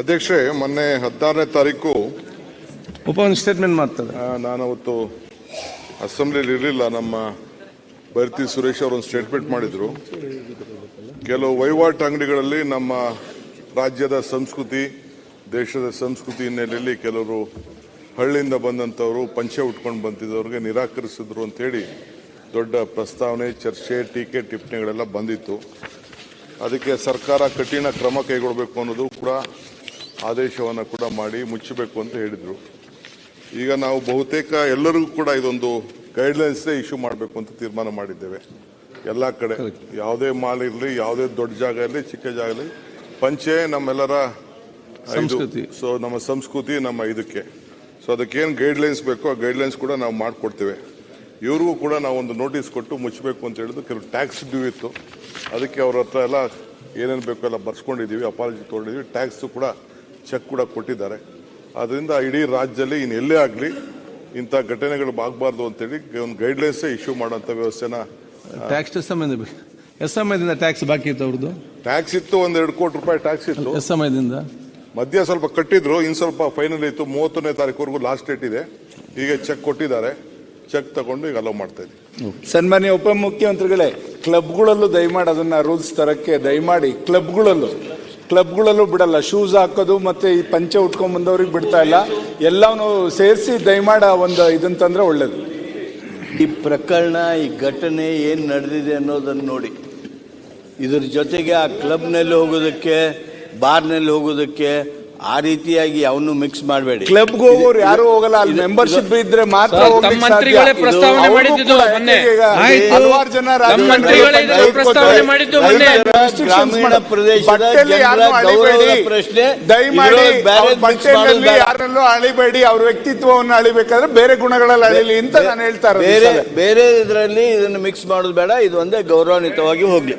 ಅಧ್ಯಕ್ಷೆ ಮೊನ್ನೆ ಹದಿನಾರನೇ ತಾರೀಕು ಉಪ ಒಂದು ಸ್ಟೇಟ್ಮೆಂಟ್ ಮಾಡ್ತಾರೆ. ನಾನು ಅವತ್ತು ಅಸೆಂಬ್ಲಿಲಿ ಇರಲಿಲ್ಲ ನಮ್ಮ ಭರ್ತಿ ಸುರೇಶ್ ಅವರು ಒಂದು ಸ್ಟೇಟ್ಮೆಂಟ್ ಮಾಡಿದ್ರು. ಕೆಲವು ವಹಿವಾಟು ಅಂಗಡಿಗಳಲ್ಲಿ ನಮ್ಮ ರಾಜ್ಯದ ಸಂಸ್ಕೃತಿ ದೇಶದ ಸಂಸ್ಕೃತಿ ಹಿನ್ನೆಲೆಯಲ್ಲಿ ಕೆಲವರು ಹಳ್ಳಿಯಿಂದ ಬಂದಂಥವರು ಪಂಚೆ ಉಟ್ಕೊಂಡು ಬಂದಿದ್ದವ್ರಿಗೆ ನಿರಾಕರಿಸಿದ್ರು ಅಂತೇಳಿ ದೊಡ್ಡ ಪ್ರಸ್ತಾವನೆ ಚರ್ಚೆ ಟೀಕೆ ಟಿಪ್ಪಣಿಗಳೆಲ್ಲ ಬಂದಿತ್ತು. ಅದಕ್ಕೆ ಸರ್ಕಾರ ಕಠಿಣ ಕ್ರಮ ಕೈಗೊಳ್ಳಬೇಕು ಅನ್ನೋದು ಕೂಡ ಆದೇಶವನ್ನು ಕೂಡ ಮಾಡಿ ಮುಚ್ಚಬೇಕು ಅಂತ ಹೇಳಿದರು. ಈಗ ನಾವು ಬಹುತೇಕ ಎಲ್ಲರಿಗೂ ಕೂಡ ಇದೊಂದು ಗೈಡ್ಲೈನ್ಸೇ ಇಶ್ಯೂ ಮಾಡಬೇಕು ಅಂತ ತೀರ್ಮಾನ ಮಾಡಿದ್ದೇವೆ. ಎಲ್ಲ ಕಡೆ ಯಾವುದೇ ಮಾಲ್ ಇರಲಿ ಯಾವುದೇ ದೊಡ್ಡ ಜಾಗ ಇರಲಿ ಚಿಕ್ಕ ಜಾಗ ಇರಲಿ ಪಂಚೆ ನಮ್ಮೆಲ್ಲರ ಸಂಸ್ಕೃತಿ. ಸೊ ನಮ್ಮ ಸಂಸ್ಕೃತಿ ನಮ್ಮ ಇದಕ್ಕೆ. ಸೊ ಅದಕ್ಕೇನು ಗೈಡ್ಲೈನ್ಸ್ ಬೇಕೋ ಆ ಗೈಡ್ಲೈನ್ಸ್ ಕೂಡ ನಾವು ಮಾಡಿಕೊಡ್ತೇವೆ. ಇವ್ರಿಗೂ ಕೂಡ ನಾವು ಒಂದು ನೋಟಿಸ್ ಕೊಟ್ಟು ಮುಚ್ಚಬೇಕು ಅಂತ ಹೇಳಿದ್ರು. ಕೆಲವು ಟ್ಯಾಕ್ಸ್ ಡ್ಯೂ ಇತ್ತು. ಅದಕ್ಕೆ ಅವ್ರ ಹತ್ರ ಎಲ್ಲ ಏನೇನು ಬೇಕೋ ಎಲ್ಲ ಬರ್ಸ್ಕೊಂಡಿದ್ದೀವಿ ಅಪಾಲಜಿ ತೊಗೊಂಡಿದ್ದೀವಿ ಟ್ಯಾಕ್ಸ್ ಕೂಡ ಚೆಕ್ ಕೂಡ ಕೊಟ್ಟಿದ್ದಾರೆ. ಅದರಿಂದ ಇಡೀ ರಾಜ್ಯದಲ್ಲಿ ಇನ್ನು ಎಲ್ಲೇ ಆಗಲಿ ಇಂಥ ಘಟನೆಗಳು ಆಗಬಾರ್ದು ಅಂತೇಳಿ ಒಂದು ಗೈಡ್ಲೈನ್ಸೇ ಇಶ್ಯೂ ಮಾಡೋಂಥ ವ್ಯವಸ್ಥೆನ ಟ್ಯಾಕ್ಸ್ ಸಂಬಂಧ ಎಷ್ಟು ಸಮಯದಿಂದ ಟ್ಯಾಕ್ಸ್ ಬಾಕಿ ಇತ್ತು ಅವ್ರದ್ದು ಟ್ಯಾಕ್ಸ್ ಇತ್ತು ಒಂದು ಎರಡು ಕೋಟಿ ರೂಪಾಯಿ ಟ್ಯಾಕ್ಸ್ ಇತ್ತು. ಎಷ್ಟು ಸಮಯದಿಂದ? ಮಧ್ಯ ಸ್ವಲ್ಪ ಕಟ್ಟಿದ್ರು ಇನ್ನು ಸ್ವಲ್ಪ ಫೈನಲ್ ಇತ್ತು. ಮೂವತ್ತನೇ ತಾರೀಕುವರೆಗೂ ಲಾಸ್ಟ್ ಡೇಟ್ ಇದೆ. ಈಗ ಚೆಕ್ ಕೊಟ್ಟಿದ್ದಾರೆ. ಚೆಕ್ ತಗೊಂಡು ಈಗ ಅಲೋ ಮಾಡ್ತಾ ಇದ್ದೀವಿ ಸನ್ಮಾನ್ಯ ಉಪಮುಖ್ಯಮಂತ್ರಿಗಳೇ ಕ್ಲಬ್ಗಳಲ್ಲೂ ದಯಮಾಡಿ ಅದನ್ನ ರೂಲ್ಸ್ ತರಕ್ಕೆ ದಯಮಾಡಿ ಕ್ಲಬ್ಗಳಲ್ಲೂ ಕ್ಲಬ್ಗಳಲ್ಲೂ ಬಿಡಲ್ಲ ಶೂಸ್ ಹಾಕೋದು ಮತ್ತೆ ಈ ಪಂಚೆ ಉಟ್ಕೊಂಡ್ ಬಂದವ್ರಿಗೆ ಬಿಡ್ತಾ ಇಲ್ಲ. ಎಲ್ಲವನ್ನೂ ಸೇರಿಸಿ ದಯಮಾಡ ಒಂದು ಇದನ್ನ ತಂದ್ರೆ ಒಳ್ಳೇದು. ಈ ಪ್ರಕರಣ ಈ ಘಟನೆ ಏನು ನಡೆದಿದೆ ಅನ್ನೋದನ್ನು ನೋಡಿ. ಇದ್ರ ಜೊತೆಗೆ ಆ ಕ್ಲಬ್ನಲ್ಲಿ ಹೋಗೋದಕ್ಕೆ ಬಾರ್ನಲ್ಲಿ ಹೋಗೋದಕ್ಕೆ ಆ ರೀತಿಯಾಗಿ ಅವನು ಮಿಕ್ಸ್ ಮಾಡಬೇಡಿ ಕ್ಲಬ್ ಹೋಗೋರು ಯಾರು ಹೋಗಲ್ಲ ಅಲ್ಲಿ ಮೆಂಬರ್ಶಿಪ್ ಇದ್ರೆ ಮಾತ್ರ ಸರ್, ಹೋಗ್ಲಿಕ್ಕೆ ತಮ್ಮ ಮಂತ್ರಿಗಳೇ ಸಾಧ್ಯ. ಪ್ರಸ್ತಾವನೆ ಅವ್ರಿಗೂ ಮಾಡಿದ್ದು ಕೂಡ ಮೊನ್ನೆ. ಈಗ ಆಯ್ತು. ಹಲವಾರು ಜನ ರಾಜಕಾರಣಿಗಳು ಮಂತ್ರಿಗಳೇ ಇದನ್ನ ದಯವಿಟ್ಟು ಪ್ರಸ್ತಾವನೆ ಮಾಡಿದ್ದು ಮೊನ್ನೆ. restrictions ಗ್ರಾಮೀಣ ಮಾಡು. ಪ್ರದೇಶದ ಬಟ್ಟೆಯಲ್ಲಿ ಜನರ ಯಾರನ್ನೂ ಅಳಿಬೇಡಿ. ಪ್ರಶ್ನೆ. ದಯಮಾಡಿ ಇದ್ರೊಳಗೆ ಬೇರೆ ಅವ್ರ mix ಬಟ್ಟೆಯಲ್ಲಿ ಮಾಡೋದು ಯಾರನ್ನೂ ಅಳಿಬೇಡಿ ಅವ್ರ ವ್ಯಕ್ತಿತ್ವವನ್ನು ಅಳಿಬೇಕಾದ್ರೆ ಬೇರೆ ಗುಣಗಳಲ್ಲಿ ಅಳಿಲಿ ಅಂತ ನಾನು ಹೇಳ್ತಾರೆ ಇರೋದು ಬೇರೆ. ಬೇರೆ ಇದರಲ್ಲಿ ಇದನ್ನು ಮಿಕ್ಸ್ ಮಾಡೋದು ಬೇಡ ಇದು ಒಂದೇ ಗೌರವಾನ್ವಿತವಾಗಿ ಹೋಗ್ಲಿ